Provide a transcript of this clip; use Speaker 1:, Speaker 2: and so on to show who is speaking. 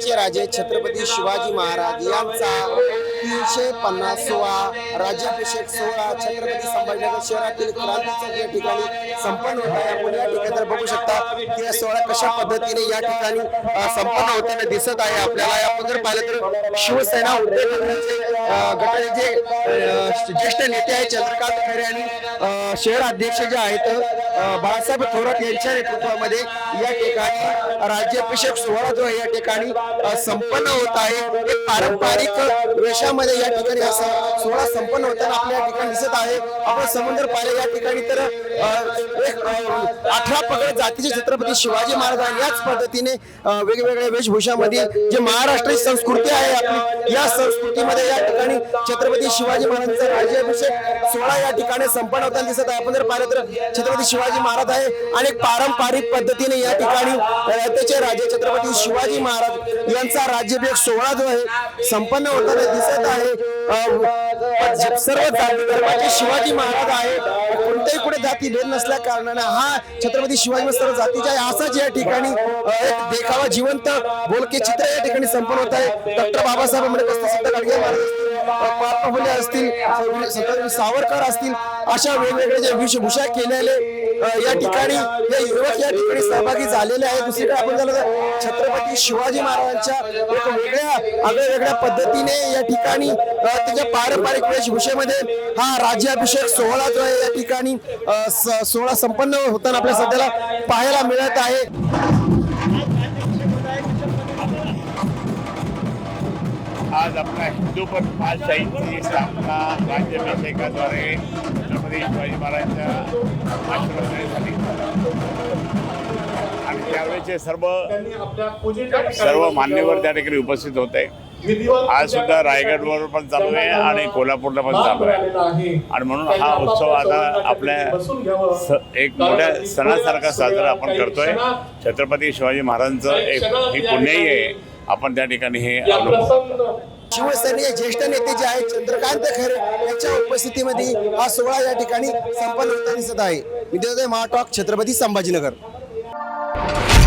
Speaker 1: महाराष्ट्राचे राजे छत्रपती शिवाजी महाराज यांचा तीनशे पन्नास सोळा राज्याभिषेक सोहळा छत्रपती संभाजीनगर शहरातील क्रांतीचौक या ठिकाणी संपन्न होत आहे. आपण या ठिकाणी बघू शकता की सोहळा कशा पद्धतीने या ठिकाणी संपन्न होताना दिसत आहे. आपल्याला आपण जर पाहिलं तर शिवसेना उद्धव गटाचे जे ज्येष्ठ नेते आहेत चंद्रकांत खैरे आणि शहर अध्यक्ष जे आहेत बाळासाहेब थोरात यांच्या नेतृत्वामध्ये या ठिकाणी राज्याभिषेक सोहळा जो आहे या ठिकाणी संपन्न होत आहे. एक पारंपरिक वेशामध्ये या ठिकाणी हा सोहळा संपन्न होताना आपल्या ठिकाणी दिसत आहे. आपण समुद्र पाहिले या ठिकाणी तर अठरा पगड जातीचे छत्रपती शिवाजी महाराज याच पद्धतीने वेगवेगळ्या वेशभूषामध्ये जे महाराष्ट्राची संस्कृती आहे आपली या संस्कृतीमध्ये या ठिकाणी छत्रपती शिवाजी महाराजांचा राज्याभिषेक सोहळा या ठिकाणी संपन्न होताना दिसत आहे. आपण जर पाहिलं तर छत्रपती शिवाजी महाराज आहे आणि पारंपरिक पद्धतीने या ठिकाणी त्याचे राजे छत्रपती शिवाजी महाराज यांचा राज्याभिषेक सोहळा जो आहे संपन्न होताना दिसत आहे. सर्व जाती धर्माचे शिवाजी महाराज आहे कोणत्याही कुठे जाती भेद नसल्या कारणाने हा छत्रपती शिवाजी सर्व जातीच्या आहे असाच या ठिकाणी एक देखावा जिवंत बोलके चित्र या ठिकाणी संपन्न होत आहे. डॉक्टर बाबासाहेब आंबेडकर गाडगे महाराज महात्मा फुले असतील संत सावरकर असतील अशा वेगवेगळ्या ज्या वेशभूषा केलेले या ठिकाणी हे युवक या ठिकाणी सहभागी झालेले आहेत. दुसरीकडे आपण झालं तर छत्रपती शिवाजी महाराजांच्या एक वेगळ्या वेगळ्या पद्धतीने या ठिकाणी त्याच्या पारंपरिक वेशभूषेमध्ये हा राज्याभिषेक सोहळा जो आहे या ठिकाणी सोहळा संपन्न होताना आपल्या सध्याला पाहायला मिळत आहे।
Speaker 2: आज आपला हिंदू पण पाचशाहीची स्थापना राज्याभिषेकाद्वारे छत्रपती शिवाजी महाराजांच्या आश्रमाने झाली. आणि त्यावेळेचे सर्व सर्व मान्यवर त्या ठिकाणी उपस्थित होते. आज सुद्धा रायगडवर पण चालू आहे आणि कोल्हापूरला पण चालू आहे. आणि म्हणून हा उत्सव आता आपल्या एक मोठ्या सणासारखा साजरा आपण करतोय. छत्रपती शिवाजी महाराजांचं एक ही पुण्याई आहे. आपण त्या ठिकाणी हे
Speaker 1: शिवसेनेचे ज्येष्ठ नेते जे आहेत चंद्रकांत खैरे यांच्या उपस्थितीमध्ये हा सोहळा या ठिकाणी संपन्न होताना दिसत आहे. विद्यार्थी महाटॉक छत्रपती संभाजीनगर. Oh.